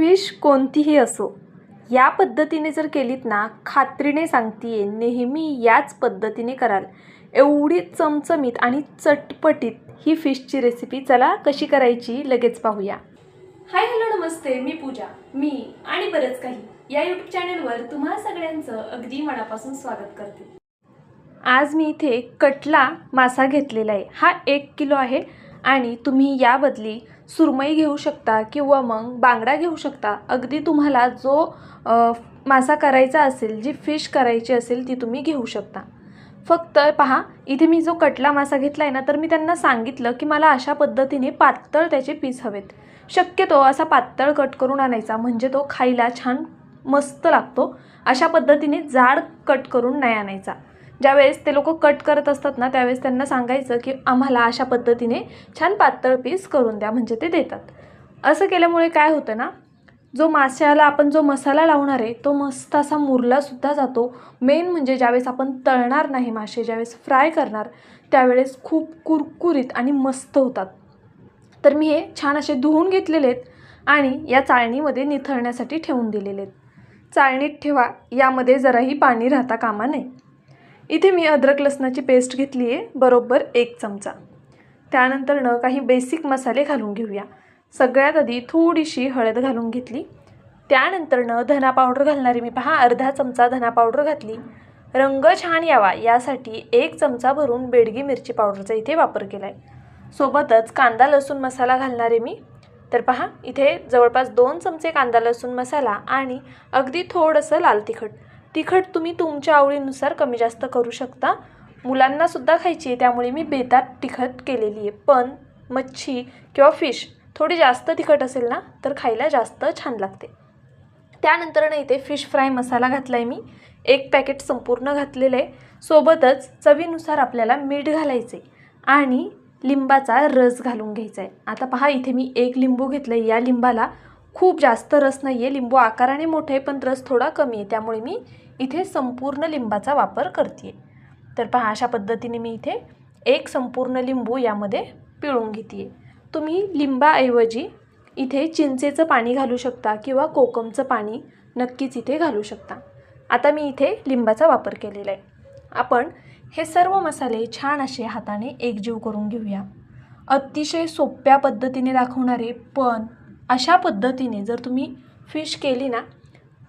Fish कोणतीही असो या पद्धतीने जर केलीत ना खात्रीने सांगतीये नेहमी याच पद्धतीने कराल. एवढी चमचमीत आणि चटपटीत ही फिशची रेसिपी चला कशी करायची लगेच पाहूया. हाय हॅलो नमस्ते मी पूजा मी आणि बरंच काही या यूट्यूब चॅनलवर तुम्हा सगळ्यांचं अगदी मनापासून स्वागत करते. आज मी इथे कटला मासा घेतलेला आहे. हा एक किलो आहे. आणि तुम्ही याबदली सुरमई घेऊ शकता किंवा मग बांगडा घेऊ शकता. अगदी तुम्हाला जो मासा करायचा असेल जी फिश करायची असेल ती तुम्ही घेऊ शकता. फक्त पहा इथे मी जो कटला मासा घेतला आहे ना तर मी त्यांना सांगितलं की मला अशा पद्धतीने पातळ त्याचे पीस हवेत. शक्यतो असा पातळ कट करून आणायचा म्हणजे तो खायला छान मस्त लागतो. अशा पद्धतीने जाड कट करून नाही आणायचा. ज्यावेळेस ते लोक कट करत असतात ना त्यावेळेस त्यांना सांगायचं की आम्हाला अशा पद्धतीने छान पातळ पीस करून द्या म्हणजे ते देतात. असं केल्यामुळे काय होतं ना जो माशाला आपण जो मसाला लावणार आहे तो मस्त असा मुरलासुद्धा जातो. मेन म्हणजे ज्यावेळेस आपण तळणार नाही मासे ज्यावेळेस फ्राय करणार त्यावेळेस खूप कुरकुरीत आणि मस्त होतात. तर मी हे छान असे धुवून घेतलेले आहेत आणि या चाळणीमध्ये निथळण्यासाठी ठेवून दिलेले आहेत. चाळणीत ठेवा यामध्ये जराही पाणी राहता कामा नये. इथे मी अद्रक लसणाची पेस्ट घेतली आहे बरोबर एक चमचा. त्यानंतरनं काही बेसिक मसाले घालून घेऊया. सगळ्यात आधी थोडीशी हळद घालून घेतली. त्यानंतरनं धना पावडर घालणारी मी पहा अर्धा चमचा धना पावडर घातली. रंग छान यावा यासाठी एक चमचा भरून बेडगी मिरची पावडरचा इथे वापर केला आहे सोबतच कांदा लसूण मसाला घालणारे मी. तर पहा इथे जवळपास दोन चमचे कांदा लसूण मसाला आणि अगदी थोडंसं लाल तिखट. तिखट तुम्ही तुमच्या आवडीनुसार कमी जास्त करू शकता. मुलांनासुद्धा खायची आहे त्यामुळे मी बेतात तिखट केलेली आहे. पण मच्छी किंवा फिश थोडी जास्त तिखट असेल ना तर खायला जास्त छान लागते. त्यानंतर ना इथे फिश फ्राय मसाला घातला आहे मी. एक पॅकेट संपूर्ण घातलेलं आहे. सोबतच चवीनुसार आपल्याला मीठ घालायचे आणि लिंबाचा रस घालून घ्यायचा आहे आता पहा इथे मी एक लिंबू घेतलं आहे या लिंबाला खूप जास्त रस नाही आहे लिंबू आकाराने मोठे आहे पण रस थोडा कमी आहे. त्यामुळे मी इथे संपूर्ण लिंबाचा वापर करते तर पहा अशा पद्धतीने मी इथे एक संपूर्ण लिंबू यामध्ये पिळून घेते तुम्ही लिंबाऐवजी इथे चिंचेचं पाणी घालू शकता किंवा कोकमचं पाणी नक्कीच इथे घालू शकता. आता मी इथे लिंबाचा वापर केलेला आहे. आपण हे सर्व मसाले छान असे हाताने एकजीव करून घेऊया. अतिशय सोप्या पद्धतीने दाखवणारे पण अशा पद्धतीने जर तुम्ही फिश केली ना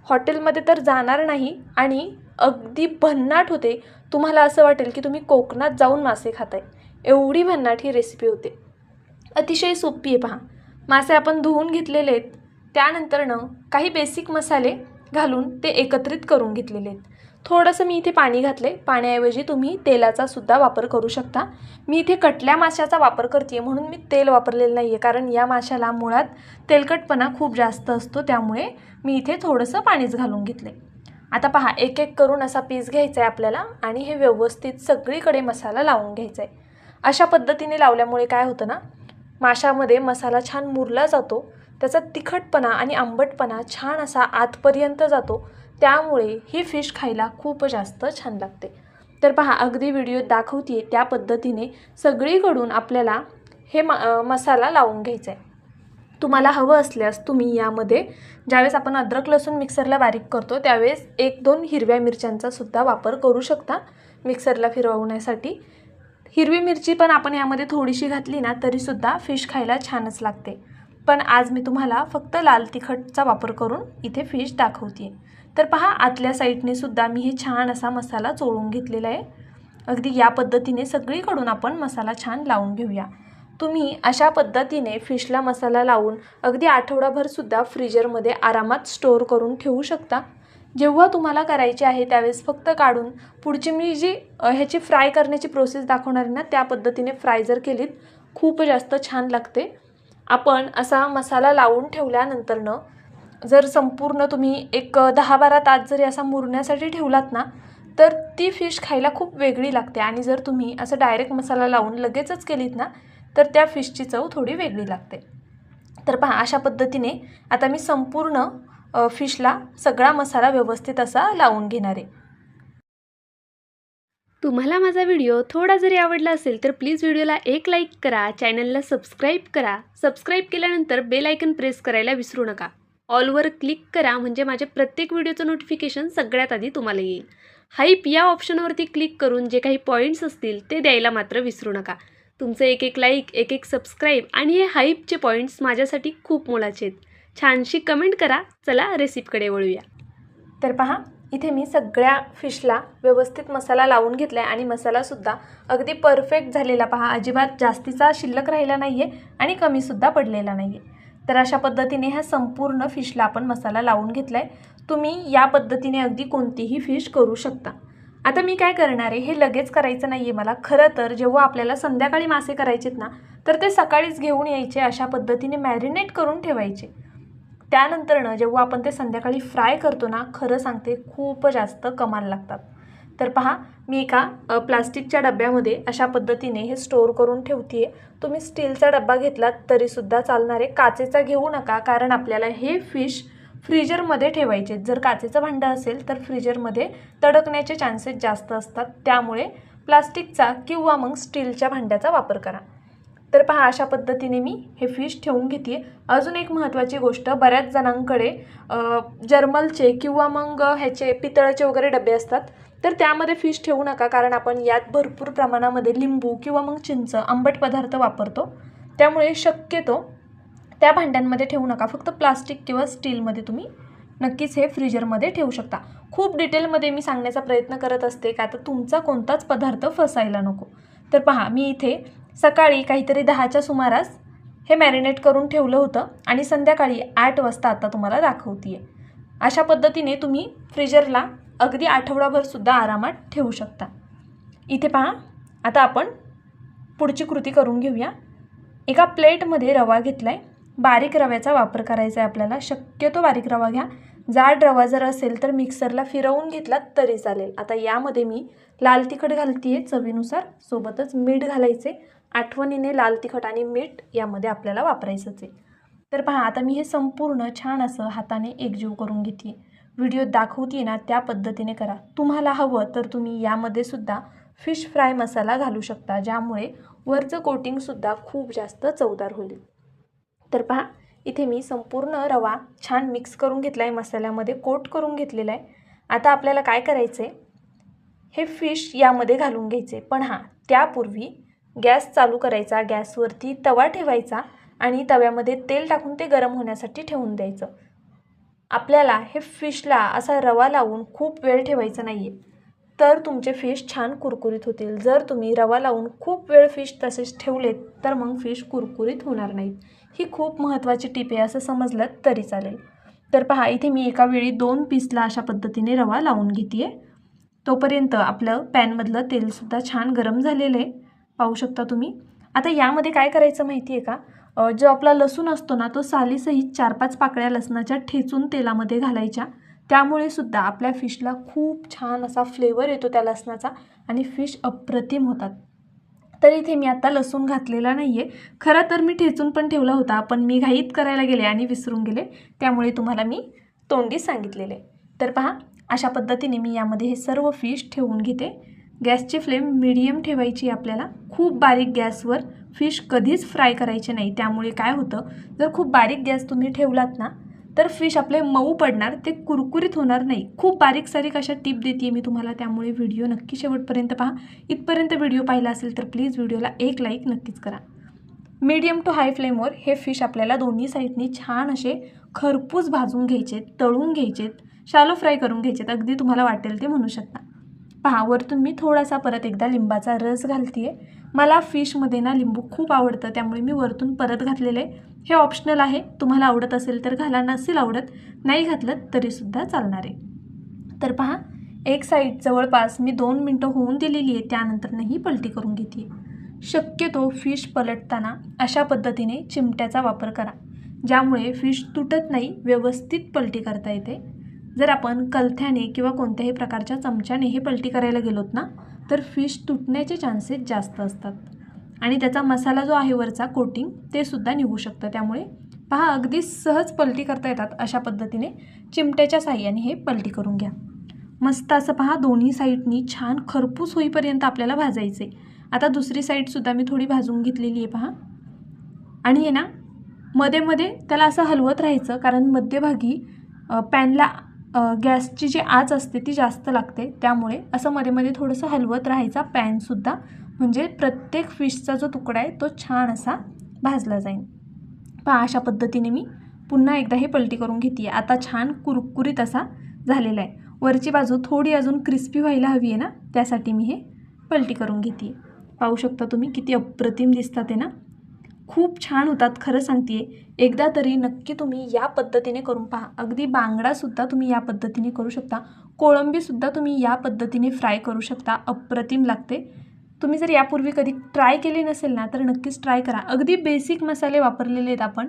हॉटेलमध्ये तर जाणार नाही आणि अगदी भन्नाट होते तुम्हाला असं वाटेल की तुम्ही कोकणात जाऊन मासे खाताय. एवढी भन्नाट ही रेसिपी होते. अतिशय सोपी आहे पहा. मासे आपण धुवून घेतलेले आहेत त्यानंतरनं काही बेसिक मसाले घालून ते एकत्रित करून घेतलेले आहेत. थोडंसं मी इथे पाणी घातले पाण्याऐवजी तुम्ही तेलाचा सुद्धा वापर करू शकता. मी इथे कटल्या माशाचा वापर करते आहे म्हणून मी तेल वापरलेलं नाही आहे कारण या माशाला मुळात तेलकटपणा खूप जास्त असतो. त्यामुळे मी इथे थोडंसं पाणीच घालून घेतले आता पहा एक एक करून असा पीस घ्यायचा आहे आपल्याला आणि हे व्यवस्थित सगळीकडे मसाला लावून घ्यायचा आहे अशा पद्धतीने लावल्यामुळे काय होतं ना माशामध्ये मसाला छान मुरला जातो. त्याचा तिखटपणा आणि आंबटपणा छान असा आतपर्यंत जातो. त्यामुळे ही फिश खायला खूप जास्त छान लागते. तर पहा अगदी व्हिडिओत दाखवते त्या पद्धतीने सगळीकडून आपल्याला हे म मसाला लावून घ्यायचा आहे तुम्हाला हवं असल्यास तुम्ही यामध्ये ज्यावेळेस आपण अद्रक लसूण मिक्सरला बारीक करतो त्यावेळेस एक दोन हिरव्या मिरच्यांचा सुद्धा वापर करू शकता मिक्सरला फिरवण्यासाठी. हिरवी मिरची पण आपण यामध्ये थोडीशी घातली ना तरीसुद्धा फिश खायला छानच लागते. पण आज मी तुम्हाला फक्त लाल तिखटचा वापर करून इथे फिश दाखवते तर पहा आतल्या साईडने सुद्धा मी हे छान असा मसाला चोळून घेतलेला आहे. अगदी या पद्धतीने सगळीकडून आपण मसाला छान लावून घेऊया. तुम्ही अशा पद्धतीने फिशला मसाला लावून अगदी आठवडाभरसुद्धा फ्रीजरमध्ये आरामात स्टोअर करून ठेवू शकता. जेव्हा तुम्हाला करायचे आहे त्यावेळेस फक्त काढून पुढची मी जी ह्याची फ्राय करण्याची प्रोसेस दाखवणार ना त्या पद्धतीने फ्राय जर केलीत खूप जास्त छान लागते. आपण असा मसाला लावून ठेवल्यानंतरनं जर संपूर्ण तुम्ही एक दहा बारा तास जरी असा मुरण्यासाठी ठेवलात ना तर ती फिश खायला खूप वेगळी लागते. आणि जर तुम्ही असं डायरेक्ट मसाला लावून लगेचच केलीत ना तर त्या फिशची चव थोडी वेगळी लागते. तर पहा अशा पद्धतीने आता मी संपूर्ण फिशला सगळा मसाला व्यवस्थित असा लावून घेणार आहे. तुम्हाला माझा व्हिडिओ थोडा जरी आवडला असेल तर प्लीज व्हिडिओला एक लाईक करा चॅनलला सबस्क्राईब करा. सबस्क्राईब केल्यानंतर बेल आयकन प्रेस करायला विसरू नका. ऑलवर क्लिक करा म्हणजे माझ्या प्रत्येक व्हिडिओचं नोटिफिकेशन सगळ्यात आधी तुम्हाला येईल. हाईप या ऑप्शनवरती क्लिक करून जे काही पॉईंट्स असतील ते द्यायला मात्र विसरू नका. तुमचं एक एक लाईक एक एक सबस्क्राईब आणि हे हाईपचे पॉईंट्स माझ्यासाठी खूप मोलाचे आहेत. छानशी कमेंट करा. चला रेसिपीकडे वळूया. तर पहा इथे मी सगळ्या फिशला व्यवस्थित मसाला लावून घेतला आहे आणि मसालासुद्धा अगदी परफेक्ट झालेला. पहा अजिबात जास्तीचा शिल्लक राहिला नाही आहे आणि कमीसुद्धा पडलेला नाही आहे तर अशा पद्धतीने ह्या संपूर्ण फिशला आपण मसाला लावून घेतला आहे तुम्ही या पद्धतीने अगदी कोणतीही फिश करू शकता. आता मी काय करणार आहे हे लगेच करायचं नाही आहे मला. खरं तर जेव्हा आपल्याला संध्याकाळी मासे करायचेत ना तर ते सकाळीच घेऊन यायचे अशा पद्धतीने मॅरिनेट करून ठेवायचे. त्यानंतरनं जेव्हा आपण ते संध्याकाळी फ्राय करतो ना खरं सांगते खूप जास्त कमाल लागतात. तर पहा मी एका प्लास्टिकच्या डब्यामध्ये अशा पद्धतीने हे स्टोअर करून ठेवते आहे तुम्ही स्टीलचा डब्बा घेतलात तरीसुद्धा चालणार आहे काचेचा घेऊ नका कारण आपल्याला हे फिश फ्रीजरमध्ये ठेवायचे जर काचेचं भांडं असेल तर फ्रीजरमध्ये तडकण्याचे चान्सेस जास्त असतात. त्यामुळे प्लास्टिकचा किंवा मग स्टीलच्या भांड्याचा वापर करा. तर पहा अशा पद्धतीने मी हे फिश ठेवून घेते अजून एक महत्त्वाची गोष्ट बऱ्याच जणांकडे जर्मलचे किंवा मग ह्याचे पितळाचे वगैरे डबे असतात. तर त्यामध्ये फिश ठेवू नका कारण आपण यात भरपूर प्रमाणामध्ये लिंबू किंवा मग चिंच आंबट पदार्थ वापरतो. त्यामुळे शक्यतो त्या भांड्यांमध्ये ठेवू नका. फक्त प्लास्टिक किंवा स्टीलमध्ये तुम्ही नक्कीच हे फ्रीजरमध्ये ठेवू शकता. खूप डिटेलमध्ये मी सांगण्याचा प्रयत्न करत असते का तर तुमचा कोणताच पदार्थ फसायला नको. तर पहा मी इथे सकाळी काहीतरी दहाच्या सुमारास हे मॅरिनेट करून ठेवलं होतं आणि संध्याकाळी आठ वाजता आता तुम्हाला दाखवते आहे अशा पद्धतीने तुम्ही फ्रीजरला अगदी आठवडाभरसुद्धा आरामात ठेवू शकता. इथे पहा आता आपण पुढची कृती करून घेऊया. एका प्लेटमध्ये रवा घेतला आहे बारीक रव्याचा वापर करायचा आहे आपल्याला. शक्यतो बारीक रवा घ्या. जाड रवा जर असेल तर मिक्सरला फिरवून घेतलात तरी चालेल. आता यामध्ये मी लाल तिखट घालते आहे चवीनुसार सोबतच मीठ घालायचे आठवणीने लाल तिखट आणि मीठ यामध्ये आपल्याला वापरायचंच आहे तर पहा आता मी हे संपूर्ण छान असं हाताने एकजीव करून घेते व्हिडिओ दाखवते ना त्या पद्धतीने करा. तुम्हाला हवं तर तुम्ही यामध्ये सुद्धा फिश फ्राय मसाला घालू शकता ज्यामुळे वरचं कोटिंगसुद्धा खूप जास्त चवदार होईल. तर पहा इथे मी संपूर्ण रवा छान मिक्स करून घेतला आहे मसाल्यामध्ये कोट करून घेतलेला आहे. आता आपल्याला काय करायचं आहे हे फिश यामध्ये घालून घ्यायचे पण हां त्यापूर्वी गॅस चालू करायचा गॅसवरती तवा ठेवायचा आणि तव्यामध्ये तेल टाकून ते गरम होण्यासाठी ठेवून द्यायचं. आपल्याला हे फिशला असा रवा लावून खूप वेळ ठेवायचा नाही आहे तर तुमचे फिश छान कुरकुरीत होतील. जर तुम्ही रवा लावून खूप वेळ फिश तसेच ठेवलेत तर मग फिश कुरकुरीत होणार नाहीत. ही खूप महत्त्वाची टिप आहे असं समजलं तरी चालेल. तर पहा इथे मी एका वेळी दोन पीसला अशा पद्धतीने रवा लावून घेते आहे तोपर्यंत आपलं पॅनमधलं तेलसुद्धा छान गरम झालेलं आहे. पाहू शकता तुम्ही. आता यामध्ये काय करायचं माहिती आहे का? जो आपला लसूण असतो ना तो सालीसहित चार पाच पाकळ्या लसणाच्या ठेचून तेलामध्ये घालायच्या. त्यामुळे सुद्धा आपल्या फिशला खूप छान असा फ्लेवर येतो त्या लसणाचा आणि फिश अप्रतिम होतात. तर इथे मी आता लसूण घातलेला नाही आहे खरं तर मी ठेचून पण ठेवला होता पण मी घाईत करायला गेले आणि विसरून गेले. त्यामुळे तुम्हाला मी तोंडी सांगितलेले. तर पहा अशा पद्धतीने मी यामध्ये हे सर्व फिश ठेवून घेते. गॅसची फ्लेम मिडियम ठेवायची आहे आपल्याला. खूप बारीक गॅसवर फिश कधीच फ्राय करायचे नाही. त्यामुळे काय होतं जर खूप बारीक गॅस तुम्ही ठेवलात ना तर फिश आपले मऊ पडणार ते कुरकुरीत होणार नाही. खूप बारीक सारीक अशा टिप देते मी तुम्हाला त्यामुळे व्हिडिओ नक्की शेवटपर्यंत पहा. इथपर्यंत व्हिडिओ पाहिला असेल तर प्लीज व्हिडिओला एक लाईक नक्कीच करा. मीडियम टू हाय फ्लेमवर हे फिश आपल्याला दोन्ही साईडनी छान असे खरपूस भाजून घ्यायचे तळून घ्यायचेत शालो फ्राय करून घ्यायचेत. अगदी तुम्हाला वाटेल ते म्हणू शकता. पहा वरतून मी थोडासा परत एकदा लिंबाचा रस घालते मला फिशमध्ये ना लिंबू खूप आवडतं त्यामुळे मी वरतून परत घातलेलं. आहे हे ऑप्शनल आहे. तुम्हाला आवडत असेल तर घाला नसेल आवडत नाही घातलं तरीसुद्धा चालणार आहे. तर पहा एक साईड जवळपास मी दोन मिनटं होऊन दिलेली आहे त्यानंतरनंही पलटी करून घेते शक्यतो फिश पलटताना अशा पद्धतीने चिमट्याचा वापर करा ज्यामुळे फिश तुटत नाही व्यवस्थित पलटी करता येते. जर आपण कलथ्याने किंवा कोणत्याही प्रकारच्या चमच्याने हे पलटी करायला गेलोत ना तर फिश तुटण्याचे चान्सेस जास्त असतात. आणि त्याचा मसाला जो आहे वरचा कोटिंग ते सुद्धा निघू शकतं. त्यामुळे पहा अगदी सहज पलटी करता येतात अशा पद्धतीने. चिमट्याच्या साह्याने हे पलटी करून घ्या. मस्त असं पहा दोन्ही साईडनी छान खरपूस होईपर्यंत आपल्याला भाजायचे आता दुसरी साईडसुद्धा मी थोडी भाजून घेतलेली आहे पहा. आणि आहे ना मध्ये मध्ये त्याला असं हलवत राहायचं कारण मध्यभागी पॅनला गॅसची जी आच असते ती जास्त लागते. त्यामुळे असं मध्ये मध्ये थोडंसं हलवत राहायचा पॅनसुद्धा म्हणजे प्रत्येक फिशचा जो तुकडा आहे तो छान असा भाजला जाईल पहा अशा पद्धतीने मी पुन्हा एकदा हे पलटी करून घेते आता छान कुरकुरीत असा झालेला आहे. वरची बाजू थोडी अजून क्रिस्पी व्हायला हवी आहे ना? त्यासाठी मी हे पलटी करून घेते पाहू शकता तुम्ही किती अप्रतिम दिसतात आहे ना? खूप छान होतात खरं सांगते एकदा तरी नक्की तुम्ही या पद्धतीने करून पहा. अगदी बांगडासुद्धा तुम्ही या पद्धतीने करू शकता. कोळंबीसुद्धा तुम्ही या पद्धतीने फ्राय करू शकता. अप्रतिम लागते. तुम्ही जर यापूर्वी कधी ट्राय केली नसेल ना तर नक्कीच ट्राय करा. अगदी बेसिक मसाले वापरलेले आहेत आपण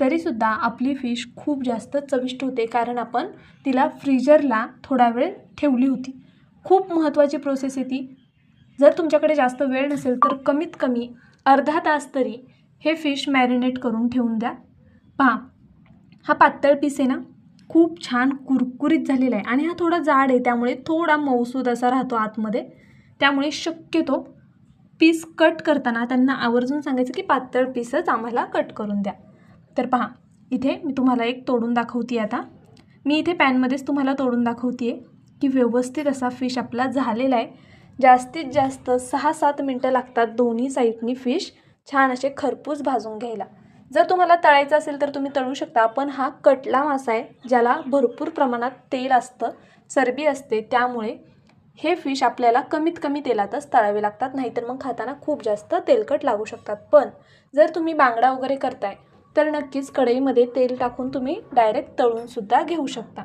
तरीसुद्धा आपली फिश खूप जास्त चविष्ट होते. कारण आपण तिला फ्रीजरला थोडा वेळ ठेवली होती. खूप महत्त्वाची प्रोसेस आहे ती. जर तुमच्याकडे जास्त वेळ नसेल तर कमीत कमी अर्धा तास तरी हे फिश मॅरिनेट करून ठेवून द्या. पहा हा पातळ पीस आहे ना खूप छान कुरकुरीत झालेला आहे आणि हा थोडा जाड आहे त्यामुळे थोडा मऊसूद असा राहतो आतमध्ये. त्यामुळे शक्यतो पीस कट करताना त्यांना आवर्जून सांगायचं की पातळ पीसच आम्हाला कट करून द्या. तर पहा इथे मी तुम्हाला एक तोडून दाखवते आता. मी इथे पॅनमध्येच तुम्हाला तोडून दाखवते की व्यवस्थित असा फिश आपला झालेला आहे. जास्तीत जास्त सहा सात मिनटं लागतात दोन्ही साईडनी फिश छान असे खरपूस भाजून घ्यायला. जर तुम्हाला तळायचं असेल तर तुम्ही तळू शकता पण हा कटला मासा आहे ज्याला भरपूर प्रमाणात तेल असतं चरबी असते त्यामुळे हे फिश आपल्याला कमीत कमी तेलातच तळावे लागतात नाहीतर मग खाताना खूप जास्त तेलकट लागू शकतात. पण जर तुम्ही बांगडा वगैरे करताय तर नक्कीच कढईमध्ये तेल टाकून तुम्ही डायरेक्ट तळूनसुद्धा घेऊ शकता.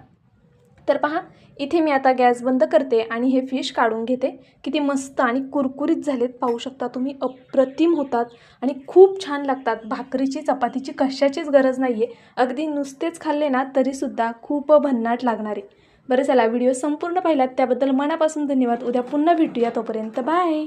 तर पहा इथे मी आता गॅस बंद करते आणि हे फिश काढून घेते. किती मस्त आणि कुरकुरीत झालेत. पाहू शकता तुम्ही अप्रतिम होतात आणि खूप छान लागतात. भाकरीची चपातीची कशाचीच गरज नाही आहे अगदी नुसतेच खाल्ले ना तरीसुद्धा खूप भन्नाट लागणारे. बरं चला व्हिडिओ संपूर्ण पाहिलात. त्याबद्दल मनापासून धन्यवाद. उद्या पुन्हा भेटूया तोपर्यंत. बाय!